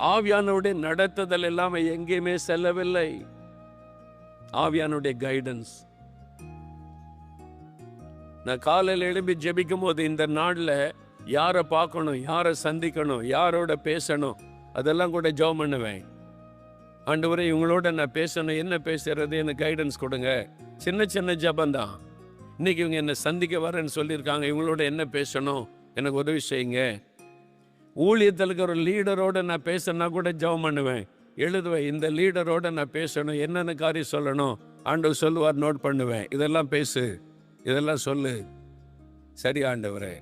ஆவியானுடைய நடத்துதல் எல்லாமே எங்கேயுமே செல்லவில்லை. ஆவியானுடைய கைடன்ஸ் நான் காலையில் எழும்பி ஜெபிக்கும் போது இந்த நாளில் யாரை பார்க்கணும் யாரை சந்திக்கணும் யாரோட பேசணும் அதெல்லாம் கூட ஜெபம் பண்ணுவேன். ஆண்டவரே இவங்களோட நான் பேசணும் என்ன பேசுறது எனக்கு கைடன்ஸ் கொடுங்க. சின்ன சின்ன ஜபந்தான் இன்னைக்கு இவங்க என்னை சந்திக்க வரேன்னு சொல்லியிருக்காங்க இவங்களோட என்ன பேசணும் எனக்கு உதவி செய்யுங்க. ஊழியத்தில் இருக்கிற ஒரு லீடரோடு நான் பேசுனா கூட ஜெபம் பண்ணுவேன். எழுதுவேன் இந்த லீடரோட நான் பேசணும் என்னென்ன காரியம் சொல்லணும்? ஆண்டவர் சொல்லுவார் நோட் பண்ணுவேன். இதெல்லாம் பேசு. இதெல்லாம் சொல்லு. சரி ஆண்டவரே.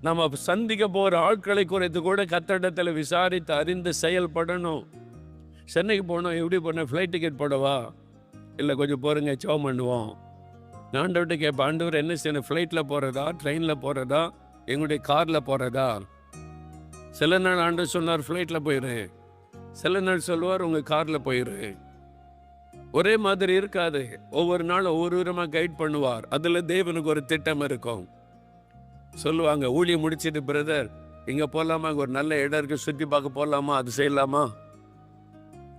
நம்ம சந்திக்க போகிற ஆட்களை குறைத்து கூட கத்தடத்தில் விசாரித்து அறிந்து செயல்படணும். சென்னைக்கு போனோம் எப்படி போனேன் ஃப்ளைட் டிக்கெட் போடவா? இல்லை கொஞ்சம் போருங்க சோ பண்ணுவோம். நான் ஆண்டவர்கிட்ட கேட்பேன் ஆண்டவர் என்ன செய்யணும்? ஃப்ளைட்டில் போகிறதா ட்ரெயினில் போகிறதா எங்களுடைய காரில் போகிறதா சில நாள் ஆண்டு சொன்னார் ஃப்ளைட்டில் போயிரு. சில நாள் சொல்லுவார் உங்கள் காரில் போயிரு. ஒரே மாதிரி இருக்காது. ஒவ்வொரு நாளும் ஒவ்வொரு விதமாக கைட் பண்ணுவார். அதில் தேவனுக்கு ஒரு திட்டம் இருக்கும். சொல்லுவாங்க ஊழியம் முடிச்சிட்டு பிரதர் இங்கே போகலாமா இங்கே ஒரு நல்ல இடம் இருக்கு. சுற்றி பார்க்க போகலாமா அது செய்யலாமா?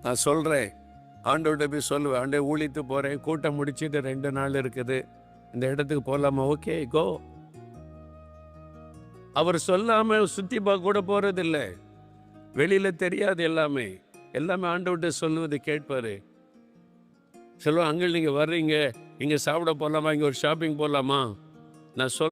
நான் சொல்கிறேன் ஆண்டோட போய் சொல்லுவேன் ஆண்டே ஊழித்து போகிறேன் கூட்டம் முடிச்சுட்டு ரெண்டு நாள் இருக்குது. இந்த இடத்துக்கு போகலாமா ஓகே கோ அவர் சொல்லாம சுற்றி பார்க்க கூட போகிறதில்ல வெளியில் தெரியாது எல்லாமே. எல்லாமே ஆண்டவர்கிட்ட சொல்லுவது கேட்பாரு. சொல்லுவோம் அங்கே நீங்கள் வர்றீங்க. இங்கே சாப்பிட போகலாமா இங்கே ஒரு ஷாப்பிங் போகலாமா நான் சொல்